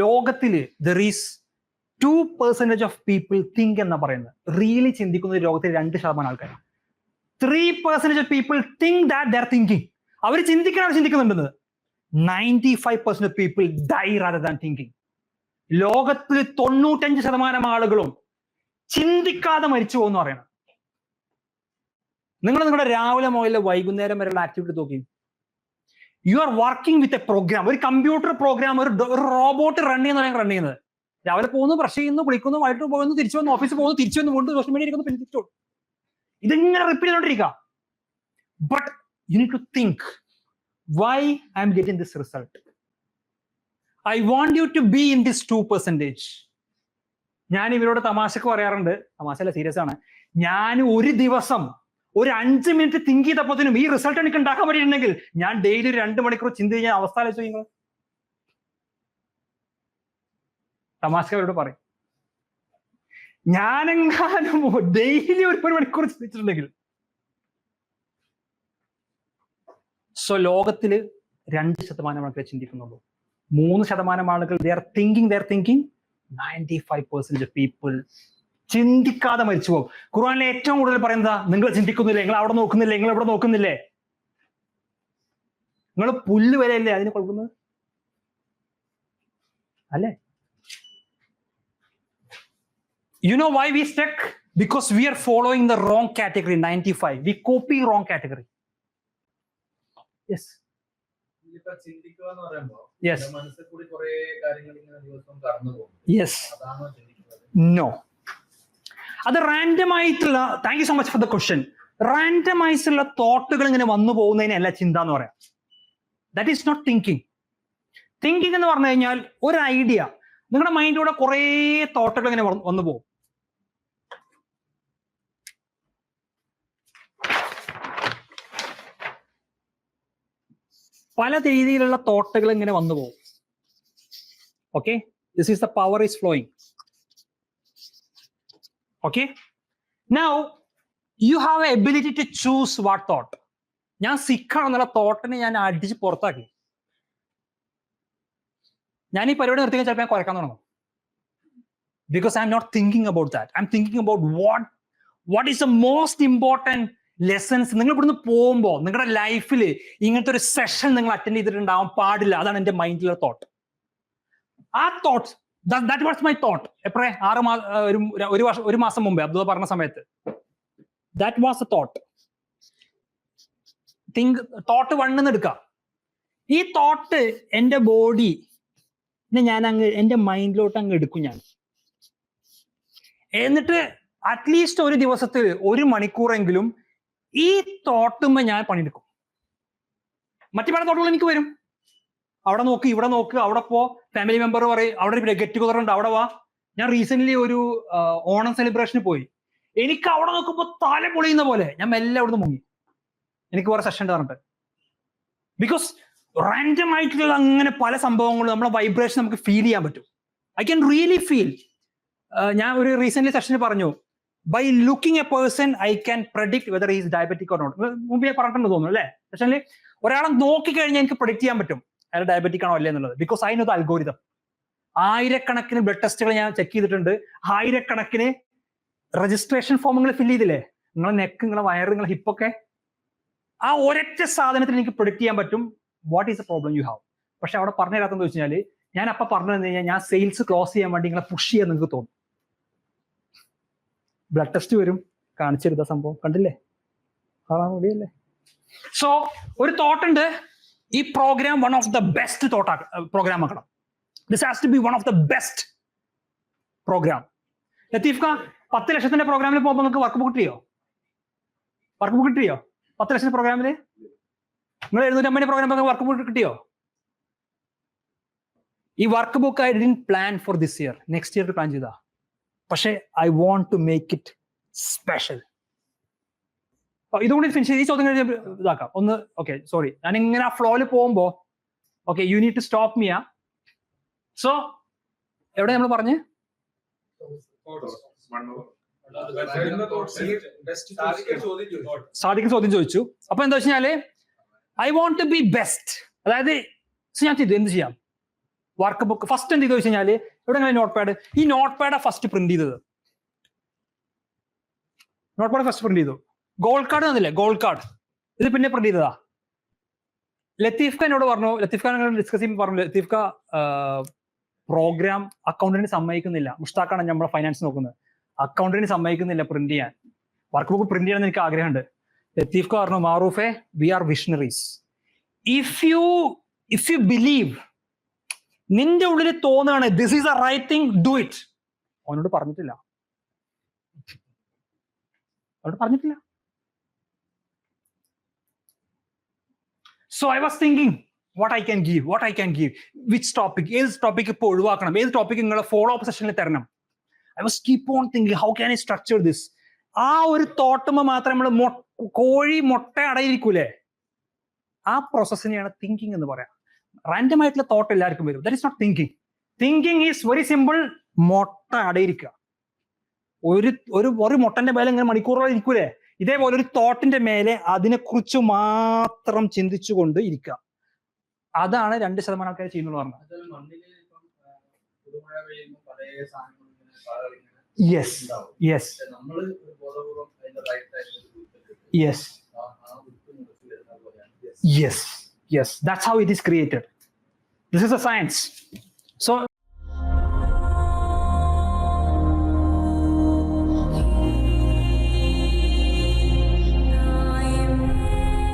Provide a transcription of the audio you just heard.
ലോകത്തിൽ there is two percentage of people think എന്ന് പറയുന്നത്. റിയലി ചിന്തിക്കുന്നത് ലോകത്തിൽ രണ്ട് ശതമാനം ആൾക്കാർ three percentage of people think that they're thinking അവർ ചിന്തിക്കണം ചിന്തിക്കുന്നുണ്ടെന്ന്. Ninety five percent of people die rather than thinking ലോകത്തിൽ തൊണ്ണൂറ്റഞ്ച് ശതമാനം ആളുകളും ചിന്തിക്കാതെ മരിച്ചു പോകുന്നു പറയണം. നിങ്ങൾ നിങ്ങളുടെ രാവിലെ മുതൽ വൈകുന്നേരം വരെയുള്ള ആക്ടിവിറ്റി നോക്കി you are working with a program ഒരു കമ്പ്യൂട്ടർ പ്രോഗ്രാം ഒരു റോബോട്ട് റൺ ചെയ്യുന്ന റൺ ചെയ്യുന്നത്. രാവിലെ പോകുന്നു ബ്രഷ് ചെയ്യുന്നു കുളിക്കുന്നു വൈകിട്ട് പോകുന്നു തിരിച്ചു വന്നു ഓഫീസിൽ പോകുന്നു തിരിച്ചു വന്നു വീണ്ടും സോഷ്യൽ മീഡിയ ഇരിക്കുന്നു പിന്നെ തിരിച്ചു പോകുന്നു. ഇതിങ്ങനെ repeat ചെയ്തോണ്ടിരിക്കുക but you need to think why I'm getting this result I want you to be in this two percentage ഞാൻ ഇവരോട് തമാശക്ക് പറയാറുണ്ട്. തമാശ അല്ല സീരിയസ് ആണ്. ഞാൻ ഒരു ദിവസം ഒരു അഞ്ച് മിനിറ്റ് തിങ്ക് ചെയ്തപ്പോഴത്തേനും ഈ റിസൾട്ട് എനിക്ക് ഉണ്ടാക്കാൻ പറ്റിയിട്ടുണ്ടെങ്കിൽ ഞാൻ ഡെയിലി ഒരു രണ്ട് മണിക്കൂർ ചിന്ത ചെയ്യാൻ അവസ്ഥ ആലോചിച്ചു നിങ്ങൾ. തമാശ അവരോട് പറയും. ഞാനെങ്ങാനും ഡെയിലി ഒരു മണിക്കൂർ ചിന്തിച്ചിട്ടുണ്ടെങ്കിൽ. സോ ലോകത്തിൽ രണ്ട് ശതമാനം ആൾക്കാർ ചിന്തിക്കുന്നുള്ളൂ. മൂന്ന് ശതമാനം ആളുകൾ they are thinking they are thinking ninety five of people ചിന്തിക്കാതെ മരിച്ചു പോകും. ഖുർആാനിലെ ഏറ്റവും കൂടുതൽ പറയുന്നത് നിങ്ങൾ ചിന്തിക്കുന്നില്ല? നിങ്ങൾ അവിടെ നോക്കുന്നില്ല? നിങ്ങൾ ഇവിടെ നോക്കുന്നില്ലേ? നിങ്ങൾ പുല്ല് വരെയല്ലേ അതിന് കൊടുക്കുന്നത്? അല്ലേ? Why we stuck? Because we are following the wrong category 95 we copy wrong category. Yes. ഇതിലിപ്പോ ചിന്തിക്കുക എന്ന് പറയുമ്പോ അത് റാൻഡം ആയിട്ടുള്ള thank you so much for the question random ആയിട്ടുള്ള തോട്ടുകൾ ഇങ്ങനെ വന്നു പോകുന്നതിനല്ല ചിന്ത എന്ന് പറയാം. That is not thinking thinking എന്ന് പറഞ്ഞു കഴിഞ്ഞാൽ ഒരു ഐഡിയ നിങ്ങളുടെ മൈൻഡിലൂടെ കുറേ തോട്ടുകൾ ഇങ്ങനെ വന്നു പോകും. പല രീതിയിലുള്ള തോട്ടുകൾ ഇങ്ങനെ വന്നു പോകും. Okay this is the power is flowing okay now you have a ability to choose what thought ഞാൻ സിക്കാണെന്നുള്ള തോട്ടിനെ ഞാൻ അടിച്ച് പുറത്താക്കി. ഞാൻ ഈ പരിപാടി നിർത്തിക്കാൻ ചിലപ്പോൾ ഞാൻ കുറയ്ക്കാൻ തുടങ്ങും. Because I'm not thinking about that I'm thinking about what what is the most important lessons നിങ്ങൾ ഇവിടുന്ന് പോകുമ്പോൾ നിങ്ങളുടെ ലൈഫിൽ ഇങ്ങനത്തെ ഒരു സെഷൻ നിങ്ങൾ അറ്റൻഡ് ചെയ്തിട്ടുണ്ടാവാൻ പാടില്ല. അതാണ് എന്റെ മൈൻഡിലെ തോട്ട് ആ thought that was my thought എപ്പോഴേ ആറ് മാസം ഒരു വർഷം ഒരു മാസം മുമ്പേ അബ്ദുള്ള പറഞ്ഞ സമയത്ത്. That was a thought think thought വണ്ണെന്ന് എടുക്കാം. ഈ തോട്ട് എന്റെ ബോഡി ഞാൻ അങ്ങ് എന്റെ മൈൻഡിലോട്ട് അങ്ങ് എടുക്കും ഞാൻ. എന്നിട്ട് അറ്റ്ലീസ്റ്റ് ഒരു ദിവസത്തിൽ ഒരു മണിക്കൂറെങ്കിലും ഈ തോട്ടുമ്പോ ഞാൻ പണിയെടുക്കും. മറ്റു പല തോട്ടുകൾ എനിക്ക് വരും. അവിടെ നോക്ക് ഇവിടെ നോക്ക് അവിടെ പോ. ഫാമിലി മെമ്പർ പറയും അവിടെ ഒരു ഗെറ്റ് ടുഗദർ ഉണ്ട് അവിടെ വാ. ഞാൻ റീസെന്റ് ഒരു ഓണം സെലിബ്രേഷന് പോയി. എനിക്ക് അവിടെ നോക്കുമ്പോൾ തല പൊളിയുന്ന പോലെ. ഞാൻ മെല്ലെ അവിടുന്ന് മുങ്ങി. എനിക്ക് വേറെ സെഷൻ പറഞ്ഞിട്ട്. ബിക്കോസ് റാൻഡം ആയിട്ടുള്ള അങ്ങനെ പല സംഭവങ്ങളും നമ്മളെ വൈബ്രേഷൻ നമുക്ക് ഫീൽ ചെയ്യാൻ പറ്റും. ഐ ക്യാൻ റിയലി ഫീൽ ഞാൻ ഒരു റീസെന്റ് സെഷനിൽ പറഞ്ഞു by looking a person I can predict whether is diabetic or not മുമ്പ് ഞാൻ പറഞ്ഞിട്ടുണ്ട് തോന്നുന്നു അല്ലേ? സെഷനിൽ ഒരാളെ നോക്കി കഴിഞ്ഞാൽ എനിക്ക് പ്രഡിക്ട് ചെയ്യാൻ പറ്റും. അയാൾ ഡയബറ്റിക് ആണോ അല്ലേ എന്നുള്ളത്. ബിക്കോസ് ഐ ദ അൽഗോരിതം ആയിരക്കണക്കിന് ബ്ലഡ് ടെസ്റ്റുകൾ ഞാൻ ചെക്ക് ചെയ്തിട്ടുണ്ട്. ആയിരക്കണക്കിന് രജിസ്ട്രേഷൻ ഫോമുകൾ ഫില്ല് ചെയ്തില്ലേ? നിങ്ങളെ നെക്ക് നിങ്ങളെ വയറ് നിങ്ങളെ ഹിപ്പൊക്കെ ആ ഒരൊറ്റ സാധനത്തിൽ എനിക്ക് പ്രൊഡിക്ട് ചെയ്യാൻ പറ്റും. What is a problem you have പക്ഷെ അവിടെ പറഞ്ഞു തരാത്തെന്ന് വെച്ച് കഴിഞ്ഞാൽ ഞാൻ അപ്പൊ പറഞ്ഞു തന്നു കഴിഞ്ഞാൽ ഞാൻ സെയിൽസ് ക്ലോസ് ചെയ്യാൻ വേണ്ടി നിങ്ങളെ പുഷ് ചെയ്യാൻ നിങ്ങൾക്ക് തോന്നും. ബ്ലഡ് ടെസ്റ്റ് വരും. കാണിച്ചിരുന്ന സംഭവം. കണ്ടില്ലേ? സോ ഒരു തോട്ട് ഉണ്ട്. ഈ program one of the best thought program ആക്കണം. This has to be one of the best program Latif Khan പത്ത് ലക്ഷത്തിന്റെ പ്രോഗ്രാമിൽ പോകുമ്പോൾ നിങ്ങൾക്ക് വർക്ക് ബുക്ക് കിട്ടിയോ? വർക്ക് ബുക്ക് കിട്ടിയോ? പത്ത് ലക്ഷത്തിന്റെ പ്രോഗ്രാമിൽ നിങ്ങൾ എഴുന്നൂറ്റമ്പതിന്റെ പ്രോഗ്രാം വർക്ക് ബുക്ക് കിട്ടിയോ? ഈ work book I didn't plan for this year next year plan ചെയ്താ. പക്ഷേ I want to make it special ഇതുകൊണ്ട് ഫിനിഷ് ഈ ചോദ്യം കഴിഞ്ഞ് ഇതാക്കാം. ഒന്ന് ഓക്കെ സോറി ഞാൻ ഇങ്ങനെ ആ ഫ്ലോയിൽ പോകുമ്പോ okay you need to stop Miya so എവിടെ നമ്മൾ പറഞ്ഞ്? സാധിക്ക് ചോദ്യം ചോദിച്ചു. അപ്പൊ എന്താ വെച്ചാൽ I want to be best അതായത് ഞാൻ ചെയ്തു. എന്ത് ചെയ്യാം? വർക്ക് ബുക്ക് ഫസ്റ്റ് എന്ത് ചെയ്തു വെച്ച് കഴിഞ്ഞാൽ ഇവിടെ നോട്ട് പാഡ് ഈ നോട്ട് പാഡാ ഫസ്റ്റ് പ്രിന്റ് ചെയ്തത്. നോട്ട് പാഡ് ഫസ്റ്റ് പ്രിന്റ് ചെയ്തു. ഗോൾഡ് കാർഡ് തന്നില്ലേ ഗോൾ കാർഡ് ഇത് പിന്നെ പ്രിന്റ് ചെയ്തതാ. ലത്തീഫ് ഖാൻ എന്നോട് പറഞ്ഞു ലത്തീഫ് ഖാൻ ഡിസ്കസ് ചെയ്യുമ്പോൾ പറഞ്ഞു ലത്തീഫ് ഖാ പ്രോഗ്രാം അക്കൗണ്ടിന് സമ്മതിക്കുന്നില്ല. മുഷ്താഖാണ് നമ്മളെ ഫൈനാൻസ് നോക്കുന്നത്. അക്കൗണ്ടിന് സമ്മതിക്കുന്നില്ല പ്രിന്റ് ചെയ്യാൻ. വർക്ക് ബുക്ക് പ്രിന്റ് ചെയ്യണമെന്ന് എനിക്ക് ആഗ്രഹമുണ്ട്. ലത്തീഫ് ഖാ പറഞ്ഞു മാറൂഫെ we are visionaries if you if you believe നിന്റെ ഉള്ളിൽ തോന്നുകയാണ് this is a right thing do it അവനോട് പറഞ്ഞിട്ടില്ല. അവനോട് പറഞ്ഞിട്ടില്ല. So I was thinking what I can give what I can give which topic ഏത് ടോപ്പിക് ഇപ്പോൾ ഒഴിവാക്കണം ഏത് ടോപ്പിക് നിങ്ങളെ ഫോളോ അപ്പ് സെഷനിൽ തരണം. I was keep on thinking how can I structure this ആ ഒരു തോട്ടുമ്പോൾ മാത്രം നമ്മൾ കോഴി മുട്ട അടയിരിക്കൂലേ? ആ പ്രോസസ്സിനെയാണ് തിങ്കിങ് എന്ന് പറയാം. റാൻഡം ആയിട്ടുള്ള തോട്ട് എല്ലാവർക്കും വരും. That is not thinking thinking is very simple മുട്ട അടയിരിക്കുക ഒരു ഒരു ഒരു മുട്ടന്റെ മേലെ ഇങ്ങനെ മണിക്കൂറുകൾ ഇരിക്കൂലേ ഇതേപോലെ ഒരു തോട്ടിന്റെ മേലെ അതിനെക്കുറിച്ച് മാത്രം ചിന്തിച്ചുകൊണ്ട് ഇരിക്കുക. അതാണ് രണ്ട് ശതമാനം ആൾക്കാർ ചെയ്യുന്നത് പറഞ്ഞത്. Yes yes yes yes yes that's how it is created this is a science that's